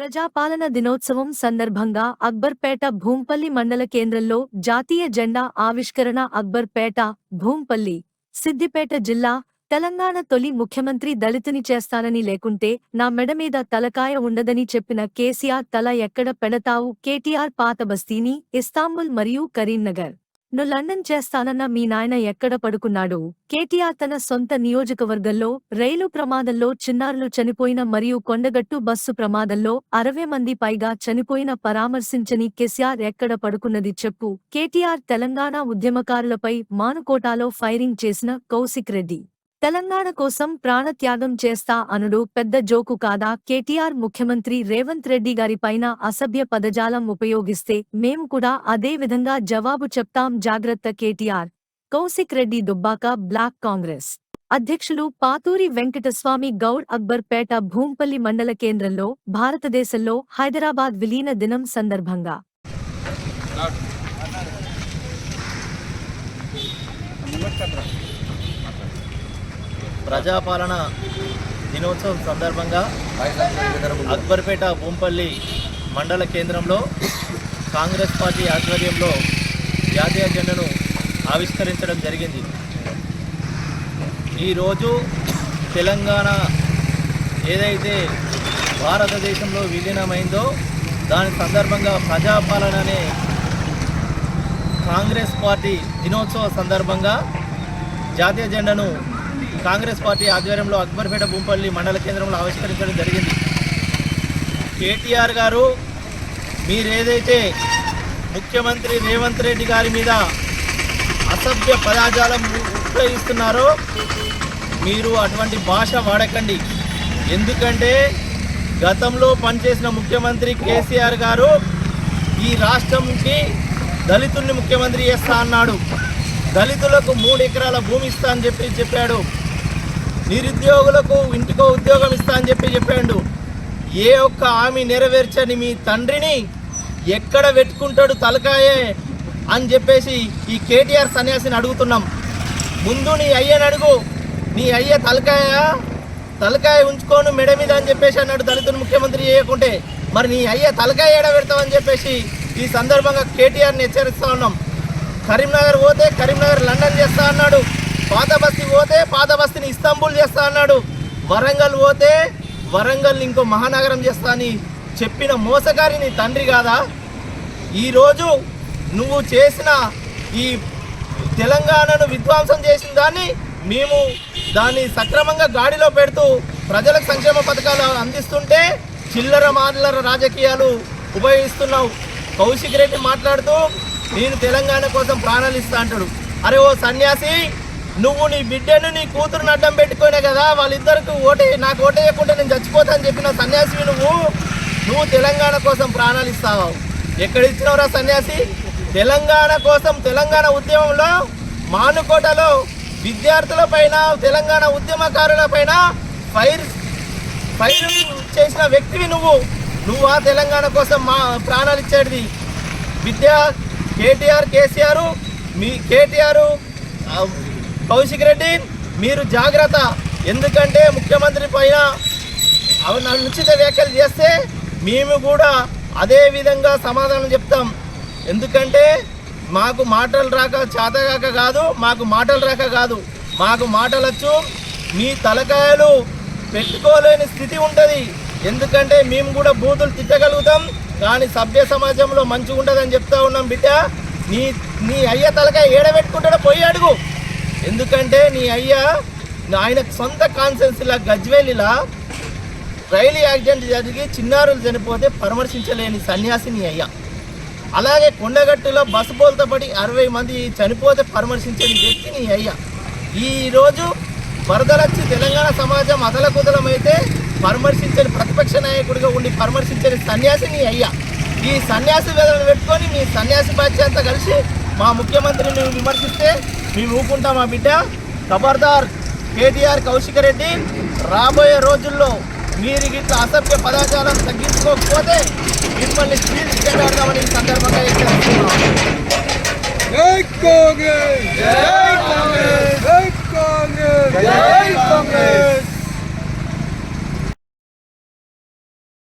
ప్రజాపాలన దినోత్సవం సందర్భంగా అక్బర్పేట భూంపల్లి మండల కేంద్రంలో జాతీయ జెండా ఆవిష్కరణ అక్బర్పేట భూంపల్లి సిద్దిపేట జిల్లా తెలంగాణ తొలి ముఖ్యమంత్రి దళితుని చేస్తానని లేకుంటే నా మెడ మీద తలకాయ ఉండదని చెప్పిన కేసీఆర్ తల ఎక్కడ పెడతావు? కేటీఆర్ పాత బస్తీని ఇస్తాంబుల్ మరియు కరీంనగర్. ను లండన్ చేస్తానన్న మీ నాయన ఎక్కడ పడుకున్నాడు? కేటీఆర్ తన సొంత నియోజకవర్గంలో రైలు ప్రమాదంలో చిన్నారులు చనిపోయిన మరియు కొండగట్టు బస్సు ప్రమాదంలో అరవై మంది పైగా చనిపోయిన పరామర్శించని కేసీఆర్ ఎక్కడ పడుకున్నది చెప్పు. కేటీఆర్ తెలంగాణ ఉద్యమకారులపై మానుకోటాలో ఫైరింగ్ చేసిన కౌశిక్ రెడ్డి. తెలంగాణ కోసం ప్రాణత్యాగం చేస్తా అనుడు పెద్ద జోకు కాదా? కేటీఆర్ ముఖ్యమంత్రి రేవంత్ రెడ్డి గారిపైన అసభ్య పదజాలం ఉపయోగిస్తే మేము కూడా అదే విధంగా జవాబు చెప్తాం. జాగ్రత్త కేటీఆర్. కౌశిక్ రెడ్డి దుబ్బాక బ్లాక్ కాంగ్రెస్. అధ్యక్షులు పాతూరి వెంకటస్వామి గౌడ్ అక్బర్పేట భూంపల్లి మండల కేంద్రంలో భారతదేశంలో హైదరాబాద్ విలీన దినం సందర్భంగా. ప్రజాపాలన దినోత్సవం సందర్భంగా అక్బర్పేట భూంపల్లి మండల కేంద్రంలో కాంగ్రెస్ పార్టీ ఆధ్వర్యంలో జాతీయ జెండను ఆవిష్కరించడం జరిగింది. ఈరోజు తెలంగాణ ఏదైతే భారతదేశంలో విలీనమైందో దాని సందర్భంగా ప్రజాపాలన అనే కాంగ్రెస్ పార్టీ దినోత్సవ సందర్భంగా జాతీయ జెండాను కాంగ్రెస్ పార్టీ ఆధ్వర్యంలో అక్బర్పేట భూంపల్లి మండల కేంద్రంలో ఆవిష్కరించడం జరిగింది. కేటీఆర్ గారు మీరేదైతే ముఖ్యమంత్రి రేవంత్ రెడ్డి గారి మీద అసభ్య పదాజాలం ఉపయోగిస్తున్నారో మీరు అటువంటి భాష వాడకండి. ఎందుకంటే గతంలో పనిచేసిన ముఖ్యమంత్రి కేసీఆర్ గారు ఈ రాష్ట్రంకి దళితుల్ని ముఖ్యమంత్రి చేస్తా అన్నాడు. దళితులకు మూడు ఎకరాల భూమి ఇస్తా అని చెప్పి చెప్పాడు. నిరుద్యోగులకు ఇంటికో ఉద్యోగం ఇస్తా అని చెప్పి చెప్పాడు. ఏ ఒక్క హామీ నెరవేర్చని మీ తండ్రిని ఎక్కడ పెట్టుకుంటాడు తలకాయే అని చెప్పేసి ఈ కేటీఆర్ సన్యాసిని అడుగుతున్నాం. ముందు నీ అయ్యని అడుగు. నీ అయ్య తలకాయ? తలకాయ ఉంచుకోను మెడ మీద అని చెప్పేసి అన్నాడు దళితుని ముఖ్యమంత్రి చేయకుంటే. మరి నీ అయ్య తలకాయ ఏడ పెడతావని చెప్పేసి ఈ సందర్భంగా కేటీఆర్ని హెచ్చరిస్తా ఉన్నాం. కరీంనగర్ పోతే కరీంనగర్ లండన్ చేస్తా అన్నాడు. పాత బస్తీ పోతే పాత బస్తీని ఇస్తాంబుల్ చేస్తా అన్నాడు. వరంగల్ పోతే వరంగల్ ఇంకో మహానగరం చేస్తా అని చెప్పిన మోసగారి నీ తండ్రి కాదా? ఈరోజు నువ్వు చేసిన ఈ తెలంగాణను విధ్వంసం చేసిన దాన్ని మేము దాన్ని సక్రమంగా గాడిలో పెడుతూ ప్రజలకు సంక్షేమ పథకాలు అందిస్తుంటే చిల్లర మాదలర రాజకీయాలు ఉపయోగిస్తున్నావు. కౌశిక్ రెడ్డి మాట్లాడుతూ నేను తెలంగాణ కోసం ప్రాణాలు ఇస్తా అంటాడు. అరే ఓ సన్యాసి నువ్వు నీ బిడ్డను నీ కూతురుని అడ్డం పెట్టుకునే కదా వాళ్ళిద్దరికి ఓటే నాకు ఓటేయకుండా నేను చచ్చిపోతా అని చెప్పిన సన్యాసి నువ్వు. నువ్వు తెలంగాణ కోసం ప్రాణాలు ఇస్తావు. ఎక్కడ ఇచ్చినవరా సన్యాసి? తెలంగాణ కోసం తెలంగాణ ఉద్యమంలో మానుకోటలో విద్యార్థుల పైన తెలంగాణ ఉద్యమకారుల పైన ఫైర్ ఫైర్ చేసిన వ్యక్తివి నువ్వు. నువ్వు ఆ తెలంగాణ కోసం మా ప్రాణాలు ఇచ్చేటిది విద్య కేటీఆర్ కేసీఆర్ మీ కేటీఆర్ కౌశిక్ రెడ్డి మీరు జాగ్రత్త. ఎందుకంటే ముఖ్యమంత్రి పైన అవి అనుచిత వ్యాఖ్యలు చేస్తే మేము కూడా అదే విధంగా సమాధానం చెప్తాం. ఎందుకంటే మాకు మాటలు రాక చేతగాక కాదు మాకు మాటలు రాక కాదు. మాకు మాటలొచ్చు మీ తలకాయలు పెట్టుకోలేని స్థితి ఉంటుంది. ఎందుకంటే మేము కూడా బూతులు తిట్టగలుగుతాం కానీ సభ్య సమాజంలో మంచిగా ఉంటుందని చెప్తా ఉన్నాం బిడ్డ. నీ నీ అయ్య తలకాయ ఏడబెట్టుకుంటాడో పోయి అడుగు. ఎందుకంటే నీ అయ్యా ఆయన సొంత కాన్సెన్స్లా గజ్వేలిలా రైలు యాక్సిడెంట్ జరిగి చిన్నారులు చనిపోతే పరామర్శించలేని సన్యాసిని అయ్యా. అలాగే కొండగట్టులో బస్సు పోలతో పడి అరవై మంది చనిపోతే పరామర్శించని వ్యక్తిని అయ్యా. ఈరోజు వరదలొచ్చి తెలంగాణ సమాజం అదలకుదలమైతే పరామర్శించని ప్రతిపక్ష నాయకుడిగా ఉండి పరామర్శించని సన్యాసిని అయ్యా. ఈ సన్యాసి వేదనను పెట్టుకొని మీ సన్యాసి బాధ్యత అంతా కలిసి మా ముఖ్యమంత్రిని విమర్శిస్తే మేము ఊపుకుంటామా బిడ్డ? ఖబర్దార్ కేటీఆర్ కౌశిక్ రెడ్డి రాబోయే రోజుల్లో మీరు ఇట్లా అసభ్య పదార్థాలను తగ్గించుకోకపోతే మిమ్మల్ని స్వీకరిస్తామని సందర్భంగా హెచ్చరిస్తున్నాం